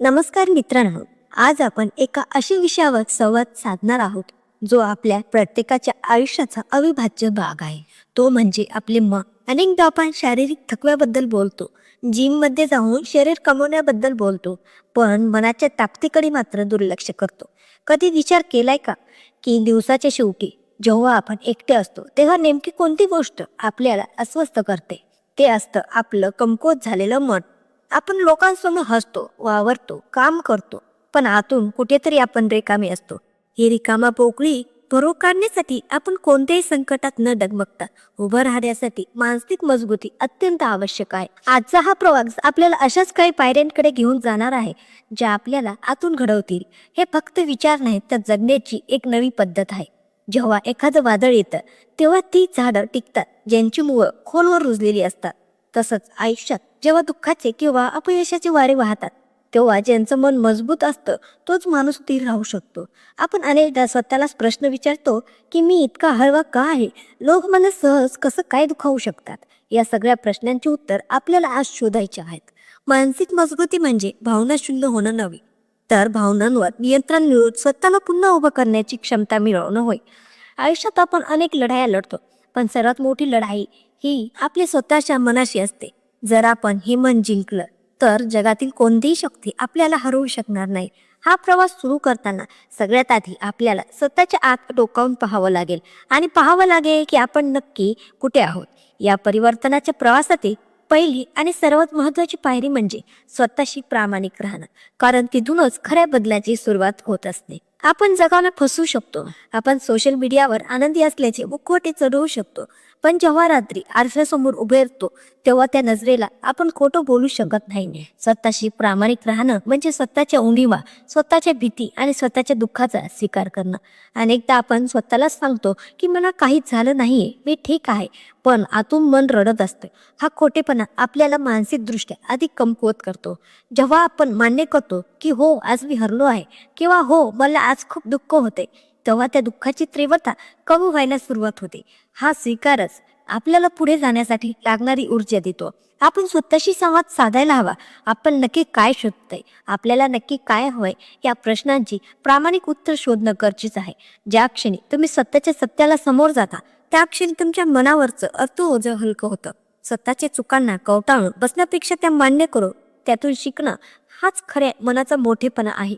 नमस्कार मित्रांनो आज आपण एका अशा विषयावर संवाद साधणार आहोत जो आपल्या प्रत्येकाच्या आयुष्याचा अविभाज्य भाग आहे. तो म्हणजे आपले मन. अनेकदा आपण शारीरिक थकव्याबद्दल बोलतो जिममध्ये जाऊन शरीर कमवण्याबद्दल बोलतो पण मनाच्या ताकदीकडे मात्र दुर्लक्ष करतो. कधी विचार केलाय का की दिवसाच्या शेवटी जेव्हा आपण एकटे असतो तेव्हा नेमकी कोणती गोष्ट आपल्याला अस्वस्थ करते? ते असतं आपलं कमकुवत झालेलं मन. आपण लोकांसमोर हसतो वावरतो काम करतो पण आतून कुठेतरी आपण रिकामी असतो. ही रिकामा पोकळी भरो काढण्यासाठी आपण कोणत्याही संकटात न डगमगता उभं राहण्यासाठी मानसिक मजबूती अत्यंत आवश्यक आहे. आजचा हा प्रवास आपल्याला अशाच काही पायऱ्यांकडे घेऊन जाणार आहे ज्या आपल्याला आतून घडवतील. हे फक्त विचार नाही तर जगण्याची एक नवी पद्धत आहे. जेव्हा एखादं वादळ येतं तेव्हा ती झाडं टिकतात ज्यांची मुळं खोलवर रुजलेली असतात. तसंच आयुष्यात जेव्हा दुःखाचे किंवा अपयशाचे वारे वाहतात तेव्हा ज्यांचं मन मजबूत असतं तोच माणूस स्थिर राहू शकतो. आपण अनेकदा स्वतःलाच प्रश्न विचारतो की मी इतका हळवा का आहे? लोक मला सहज कसं काय दुखावू शकतात? या सगळ्या प्रश्नांची उत्तर आपल्याला आज शोधायचे आहेत. मानसिक मजबूती म्हणजे भावना शून्य होणं नव्हे तर भावनांवर नियंत्रण मिळून स्वतःला पुन्हा उभं करण्याची क्षमता मिळवणं होय. आयुष्यात आपण अनेक लढाया लढतो पण सर्वात मोठी लढाई ही आपल्या स्वतःच्या मनाशी असते. जर आपण हे मन जिंकलं तर जगातील कोणतीही शक्ती आपल्याला हरवू शकणार नाही. हा प्रवास सुरू करताना सगळ्यात आधी आपल्याला स्वतःच्या आत डोकावून पाहावं लागेल आणि पाहावं लागेल की आपण नक्की कुठे आहोत. या परिवर्तनाच्या प्रवासातील पहिली आणि सर्वात महत्वाची पायरी म्हणजे स्वतःशी प्रामाणिक राहणं. कारण तिथूनच खऱ्या बदलाची सुरुवात होत असते. आपण जगाला फसू शकतो. आपण सोशल मीडियावर आनंदी असल्याचे मुखवटे चढवू शकतो. पण जेव्हा रात्री आरशासमोर उभे असतो तेव्हा त्या नजरेला आपण खोटं बोलू शकत नाही. स्वतःशी प्रामाणिक राहणं म्हणजे स्वतःच्या उणीवा स्वतःच्या भीती आणि स्वतःच्या दुःखाचा स्वीकार करणं. अनेकदा आपण स्वतःलाच सांगतो की मला काहीच झालं नाहीये मी ठीक आहे पण आतून मन रडत असतं. हा खोटेपणा आपल्याला मानसिकदृष्ट्या अधिक कमकुवत करतो. जेव्हा आपण मान्य करतो की हो आज मी हरलो आहे किंवा हो मला आज खूप दुःख होते तेव्हा त्या दुःखाची तीव्रता कमी व्हायला सुरुवात होते. हा स्वीकारच आपल्याला पुढे जाण्यासाठी लागणारी ऊर्जा देतो. आपण स्वतःशी संवाद साधायला हवा. आपण नक्की काय शोधतंय? आपल्याला नक्की काय हवंय? या प्रश्नांची प्रामाणिक उत्तर शोधणं गरजेचं आहे. ज्या क्षणी तुम्ही स्वतःच्या सत्याला समोर जाता त्या क्षणी तुमच्या मनावरचं अर्थ ओझं हलकं होतं. स्वतःच्या चुकांना कवटाळून बसण्यापेक्षा त्या मान्य करून त्यातून शिकणं हाच खऱ्या मनाचा मोठेपणा आहे.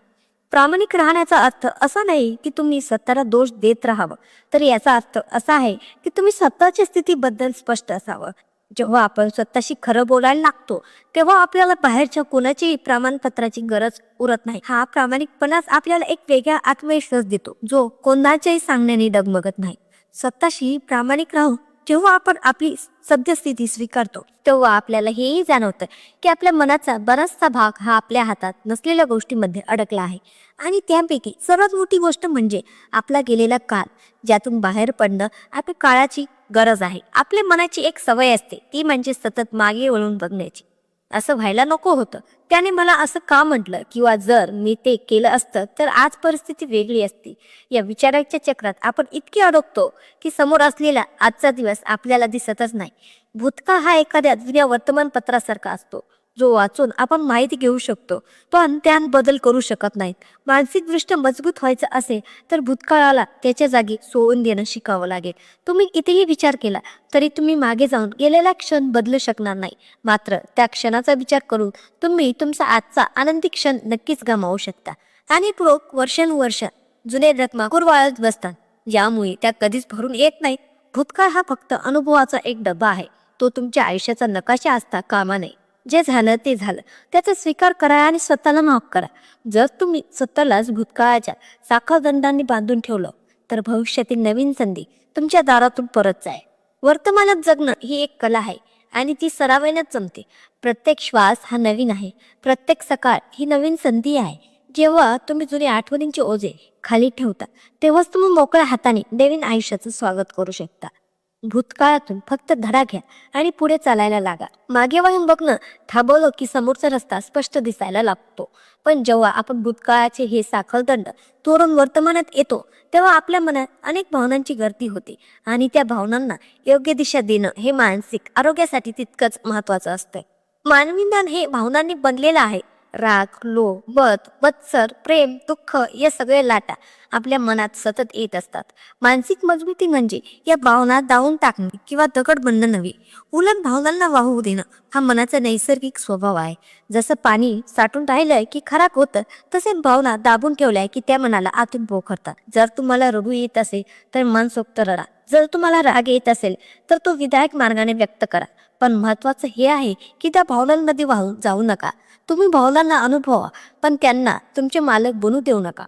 प्रामाणिक राहण्याचा अर्थ असा नाही की तुम्ही स्वतःला दोष देत राहावं. तर याचा अर्थ असा आहे की तुम्ही स्वतःच्या स्थितीबद्दल स्पष्ट असावं. जेव्हा आपण स्वतःशी खरं बोलायला लागतो तेव्हा आपल्याला बाहेरच्या कोणाच्याही प्रमाणपत्राची गरज उरत नाही. हा प्रामाणिकपणाच आपल्याला एक वेगळा आत्मविश्वास देतो जो कोणाच्याही सांगण्याने डगमगत नाही. स्वतःशी प्रामाणिक राहून जेव्हा आपण आपली सद्यस्थिती स्वीकारतो तेव्हा आपल्याला हेही जाणवतं की आपल्या मनाचा बराचसा भाग हा आपल्या हातात नसलेल्या गोष्टीमध्ये अडकला आहे. आणि त्यापैकी सर्वात मोठी गोष्ट म्हणजे आपला गेलेला काळ ज्यातून बाहेर पडणं आपल्या काळाची गरज आहे. आपल्या मनाची एक सवय असते ती म्हणजे सतत मागे वळून बघण्याची. असं व्हायला नको होतं. त्याने मला असं का म्हटलं? किंवा जर मी ते केलं असतं तर आज परिस्थिती वेगळी असती. या विचाराच्या चक्रात आपण इतके अडकतो की समोर असलेला आजचा दिवस आपल्याला दिसतच नाही. भूतकाळ हा एखाद्या जुन्या वर्तमानपत्रासारखा असतो. जो वाचून आपण माहिती घेऊ शकतो. पण त्यात बदल करू शकत नाहीत. मानसिकदृष्ट्या मजबूत व्हायचं असेल तर भूतकाळाला त्याच्या जागी सोडून देणं शिकावं लागेल. तुम्ही कितीही विचार केला तरी तुम्ही मागे जाऊन गेलेला क्षण बदलू शकणार नाही. मात्र त्या क्षणाचा विचार करून तुम्ही तुमचा आजचा आनंदी क्षण नक्कीच गमावू शकता. आणि लोक वर्षानुवर्ष जुने रत्माकूर वाळत बसतात. यामुळे त्या कधीच भरून येत नाहीत. भूतकाळ हा फक्त अनुभवाचा एक डबा आहे. तो तुमच्या आयुष्याचा नकाशा असता कामा नये. जे झालं ते झालं. त्याचा स्वीकार करा आणि स्वतःला माफ करा. जर तुम्ही स्वतःलाच भूतकाळाच्या साखरदंडांनी बांधून ठेवलं तर भविष्यातील नवीन संधी तुमच्या दारातून परत जाय. वर्तमानात जगणं ही एक कला आहे आणि ती सरावानेच जमते. प्रत्येक श्वास हा नवीन आहे. प्रत्येक सकाळ ही नवीन संधी आहे. जेव्हा तुम्ही जुने आठवणींचे ओझे खाली ठेवता तेव्हाच तुम्ही मोकळ्या हाताने नवीन आयुष्याचं स्वागत करू शकता. भूतकाळातून फक्त धडा घ्या आणि पुढे चालायला लागा. मागे वाहून बघणं थांबवलं की समोरचा रस्ता स्पष्ट दिसायला लागतो. पण जेव्हा आपण भूतकाळाचे हे साखळदंड तोडून वर्तमानात येतो तेव्हा आपल्या मनात अनेक भावनांची गर्दी होते. आणि त्या भावनांना योग्य दिशा देणं हे मानसिक आरोग्यासाठी तितकंच महत्वाचं असतं मानवी ज्ञान हे भावनांनी बनलेलं आहे. राग लोभ मत मत्सर प्रेम दुःख या सगळे लाटा आपल्या मनात सतत येत असतात. मानसिक मजबूती म्हणजे या भावना दावून टाकणे किंवा दगड बनणं नव्हे. उलट भावनांना वाहू देणं हा मनाचा नैसर्गिक स्वभाव आहे. जसं पाणी साठून राहिलंय की खराब होतं तसे भावना दाबून ठेवल्या की त्या मनाला आतून पोखरतात. जर तुम्हाला रडू येत असेल तर मनसोक्त रडा. जर तुम्हाला राग येत असेल तर तो विधायक मार्गाने व्यक्त करा. पण महत्वाचं हे आहे की त्या भावनांमध्ये वाहून जाऊ नका. तुम्ही भावलांना अनुभवा पण त्यांना तुमचे मालक बनू देऊ नका.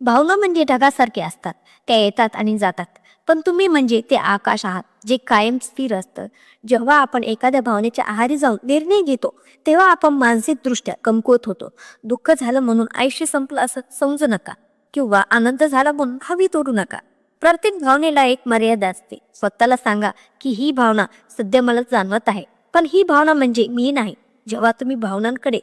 भावना म्हणजे ढगासारखे असतात. त्या येतात आणि जातात. पण तुम्ही म्हणजे ते आकाश आहात जे कायम स्थिर असतं. जेव्हा आपण एखाद्या भावनेच्या आहारी जाऊन निर्णय घेतो तेव्हा आपण मानसिकदृष्ट्या कमकुवत होतो. दुःख झालं म्हणून आयुष्य संपलं असं समजू नका किंवा आनंद झाला म्हणून हवी तोडू नका. प्रत्येक भावनेला एक मर्यादा असते. स्वतःला सांगा की ही भावना सध्या मला जाणवत आहे पण ही भावना म्हणजे मी नाही. जेव्हा तुम्ही भावनांकडे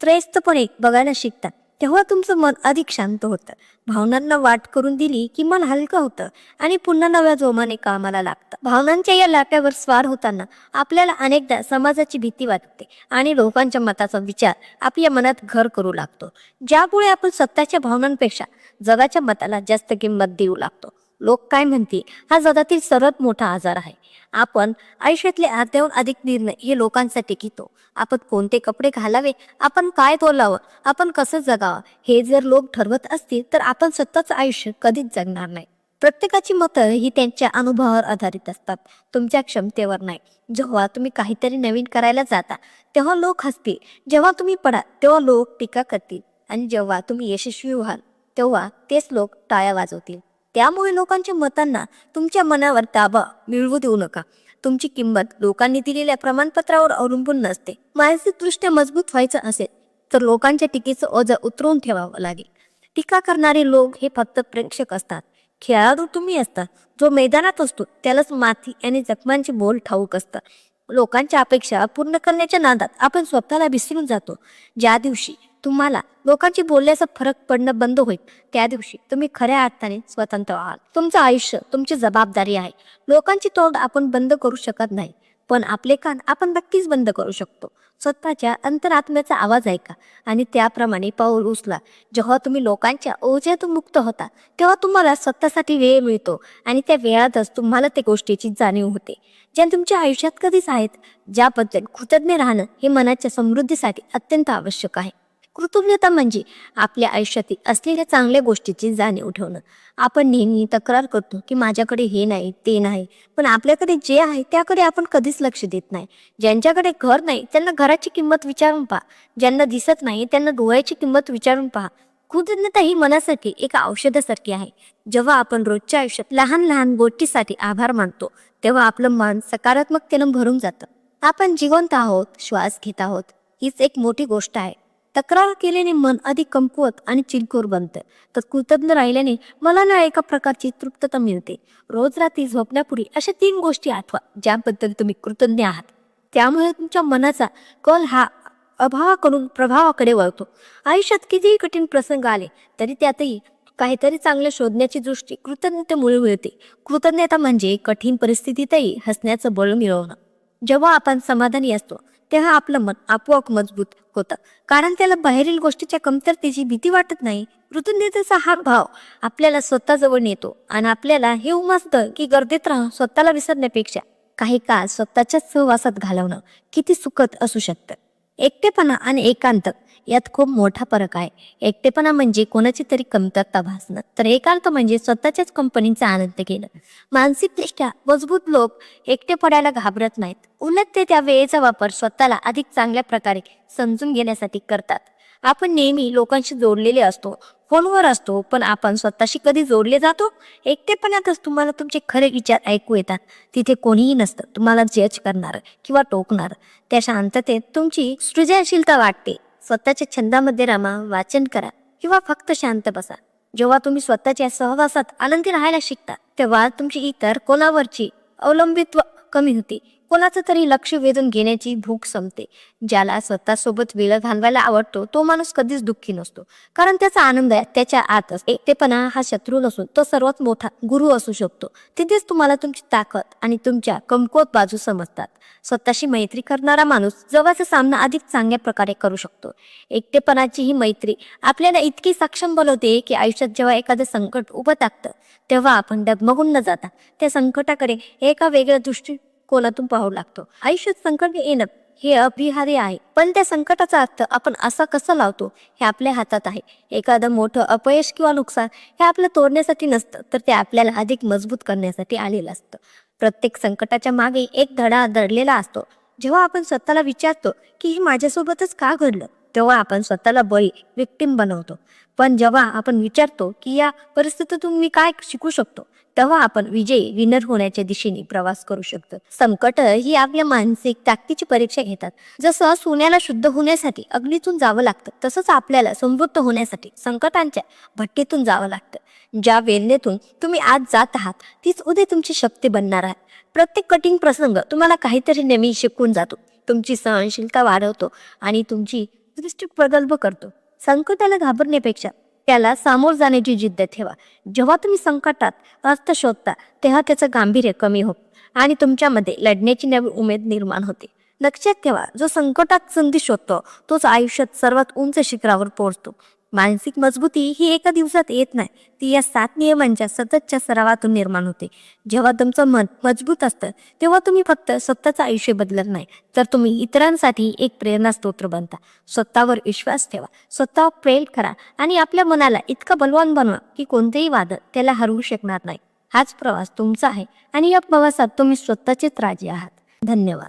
त्रयस्थपणे बघायला शिकतात तेव्हा तुमचं मन अधिक शांत होतं. भावनांना वाट करून दिली की मन हलकं होतं आणि पुन्हा नव्या जोमाने कामाला लागतं. भावनांच्या या लाट्यावर स्वार होताना आपल्याला अनेकदा समाजाची भीती वाटते आणि लोकांच्या मताचा विचार आपल्या मनात घर करू लागतो. ज्यामुळे आपण स्वतःच्या भावनांपेक्षा जगाच्या मताला जास्त किंमत देऊ लागतो. लोक काय म्हणतील? हा जगातील सर्वात मोठा आजार आहे. आपण आयुष्यातले अर्ध्याहून अधिक निर्णय हे लोकांसाठी घेतो. आपण कोणते कपडे घालावे? आपण काय बोलावं? आपण कसं जगावं? हे जर लोक ठरवत असतील तर आपण स्वतःचं आयुष्य कधीच जगणार नाही. प्रत्येकाची मतं ही त्यांच्या अनुभवावर आधारित असतात. तुमच्या क्षमतेवर नाही. जेव्हा तुम्ही काहीतरी नवीन करायला जाता तेव्हा लोक हसतील. जेव्हा तुम्ही पडा तेव्हा लोक टीका करतील. आणि जेव्हा तुम्ही यशस्वी व्हाल तेव्हा तेच लोक टाळ्या वाजवतील. त्यामुळे लोकांच्या मतांना तुमच्या मनावर ताबा मिळवू देऊ नका. तुमची किंमत लोकांनी दिलेल्या प्रमाणपत्रावर अवलंबून नसते. मानसिकदृष्ट्या मजबूत व्हायचं असेल तर लोकांच्या टीकेचं ओझं उतरवून ठेवावं लागेल. टीका करणारे लोक हे फक्त प्रेक्षक असतात. खेळाडू तुम्ही असता जो मैदानात असतो त्यालाच माती आणि जखमांचे बोल ठाऊक असतात लोकांच्या अपेक्षा पूर्ण करण्याच्या नादात आपण स्वतःला विसरून जातो. ज्या दिवशी तुम्हाला लोकांची बोलण्याचा फरक पडणं बंद होईल. त्या दिवशी तुम्ही खऱ्या अर्थाने स्वतंत्र आहात. तुमचं आयुष्य तुमची जबाबदारी आहे. लोकांची तोंड आपण बंद करू शकत नाही. पण आपले कान आपण नक्कीच बंद करू शकतो. स्वतःच्या अंतरात्म्याचा आवाज ऐका आणि त्याप्रमाणे पाऊल उचला. जेव्हा तुम्ही लोकांच्या ओझ्यातून मुक्त होता तेव्हा तुम्हाला स्वतःसाठी वेळ मिळतो आणि त्या वेळातच तुम्हाला त्या गोष्टीची जाणीव होते. ज्या तुमच्या आयुष्यात कधीच आहेत ज्याबद्दल कृतज्ञ राहणं हे मनाच्या समृद्धीसाठी अत्यंत आवश्यक आहे. कृतज्ञता म्हणजे आपल्या आयुष्यातील असलेल्या चांगल्या गोष्टीची जाणीव ठेवणं. आपण नेहमी तक्रार करतो की माझ्याकडे हे नाही ते नाही. पण आपल्याकडे जे आहे त्याकडे आपण कधीच लक्ष देत नाही. ज्यांच्याकडे घर नाही त्यांना घराची किंमत विचारून पहा. ज्यांना दिसत नाही त्यांना डोळ्याची किंमत विचारून पहा. कृतज्ञता ही मनासाठी एका औषधासारखी आहे. जेव्हा आपण रोजच्या आयुष्यात लहान लहान गोष्टीसाठी आभार मानतो तेव्हा आपलं मन सकारात्मकतेनं भरून जातं. आपण जिवंत आहोत श्वास घेत आहोत हीच एक मोठी गोष्ट आहे. तक्रार केल्याने मन अधिक कमकुवत आणि चिलखोर बनतं. तर कृतज्ञ राहिल्याने मनाला एका प्रकारची तृप्तता मिळते. रोज रात्री झोपण्यापूर्वी अशा तीन गोष्टी आठवा ज्याबद्दल तुम्ही कृतज्ञ आहात. त्यामुळे तुमच्या मनाचा कल हा अभावाकडून प्रभावाकडे वळतो. आयुष्यात कितीही कठीण प्रसंग आले तरी त्यातही काहीतरी चांगले शोधण्याची दृष्टी कृतज्ञतेमुळे मिळते. कृतज्ञता म्हणजे कठीण परिस्थितीतही हसण्याचं बळ मिळवणं. जेव्हा आपण समाधानी असतो तेव्हा आपलं मन आपोआप मजबूत होतं. कारण त्याला बाहेरील गोष्टीच्या कमतरतेची भीती वाटत नाही. कृतज्ञतेचा हा भाव आपल्याला स्वतःजवळ नेतो आणि आपल्याला हे उमासतं की गर्दीत राहून स्वतःला विसरण्यापेक्षा काही काळ स्वतःच्याच सहवासात घालवणं किती सुखद असू शकतं. एकटेपणा आणि एकांत यात खूप मोठा फरक आहे. एकटेपणा म्हणजे कोणाची तरी कमतरता भासणं. तर एकांत म्हणजे स्वतःच्याच कंपनीचा आनंद घेणं. मानसिकदृष्ट्या मजबूत लोक एकटे पडायला घाबरत नाहीत. उलट ते त्या वेळेचा वापर स्वतःला अधिक चांगल्या प्रकारे समजून घेण्यासाठी करतात. आपण नेहमी लोकांशी जोडलेले असतो. फोनवर असतो पण आपण स्वतःशी कधी जोडले जातो? एकटेपणातच तुम्हाला तुमचे खरे विचार ऐकू येतात. तिथे कोणीही नसतं. तुम्हाला जज करणार किंवा टोकणार. त्या शांततेत तुमची सृजनशीलता वाटते. स्वतःच्या छंदामध्ये रमा वाचन करा किंवा फक्त शांत बसा. जेव्हा तुम्ही स्वतःच्या सहवासात आनंदी राहायला शिकता तेव्हा तुमची इतर कोणावरची अवलंबित्व कमी होते. कोणाचं तरी लक्ष वेधून घेण्याची भूक संपते. ज्याला स्वतःसोबत वेळ घालवायला आवडतो तो माणूस कधीच दुःखी नसतो. कारण त्याचा आनंद आहे त्याच्या आत एकटेपणा हा शत्रू नसून तो सर्वात मोठा गुरु असू शकतो. तिथेच तुम्हाला तुमची ताकद आणि तुमच्या कमकुवत बाजू समजतात. स्वतःशी मैत्री करणारा माणूस जवळचा सामना अधिक चांगल्या प्रकारे करू शकतो. एकटेपणाची ही मैत्री आपल्याला इतकी सक्षम बनवते की आयुष्यात जेव्हा एखादं संकट उभं टाकतं तेव्हा आपण डगमगून न जाता त्या संकटाकडे एका वेगळ्या कोनातून पाहू लागतो. आयुष्यात संकट येणं हे अपरिहार्य आहे. पण त्या संकटाचा अर्थ आपण असा कसा लावतो हे आपल्या हातात आहे. एखादं मोठं अपयश किंवा नुकसान हे आपलं तोडण्यासाठी नसतं तर ते आपल्याला अधिक मजबूत करण्यासाठी आलेलं असतं. प्रत्येक संकटाच्या मागे एक धडा दडलेला असतो. जेव्हा आपण स्वतःला विचारतो की हे माझ्यासोबतच का घडलं तेव्हा आपण स्वतःला बळी विक्टीम बनवतो. पण जेव्हा आपण विचारतो की या परिस्थितीतून मी काय शिकू शकतो तेव्हा आपण विजयी विनर होण्याच्या दिशेने प्रवास करू शकतो. संकट ही आपल्या मानसिक ताकदीची परीक्षा घेतात. जसं सोन्याला शुद्ध होण्यासाठी अग्नीतून जावं लागतं तसंच आपल्याला समृद्ध होण्यासाठी संकटांच्या भट्टीतून जावं लागतं. ज्या वेदनेतून तुम्ही आज जात आहात तीच उद्या तुमची शक्ती बनणार आहे. प्रत्येक कठीण प्रसंग तुम्हाला काहीतरी नेहमी शिकून जातो. तुमची सहनशीलता वाढवतो आणि तुमची दृष्टी प्रगल्भ करतो. संकटाला घाबरण्यापेक्षा त्याला सामोर जाण्याची जिद्द ठेवा. जेव्हा तुम्ही संकटात अर्थ शोधता तेव्हा त्याचं गांभीर्य कमी हो आणि तुमच्यामध्ये लढण्याची नवी उमेद निर्माण होते. लक्षात ठेवा जो संकटात संधी शोधतो तोच आयुष्यात सर्वात उंच शिखरावर पोहोचतो. मानसिक मजबूती ही एका दिवसात येत नाही. ती या सात नियमांच्या सततच्या सरावातून निर्माण होते. जेव्हा तुमचं मन मजबूत असतं तेव्हा तुम्ही फक्त स्वतःचं आयुष्य बदलत नाही तर तुम्ही इतरांसाठी एक प्रेरणा स्तोत्र बनता. स्वतःवर विश्वास ठेवा. स्वतः प्रेम करा आणि आपल्या मनाला इतकं बलवान बनवा की कोणतेही वादळ त्याला हरवू शकणार नाही. हाच प्रवास तुमचा आहे आणि या प्रवासात तुम्ही स्वतःचेच राजे आहात. धन्यवाद.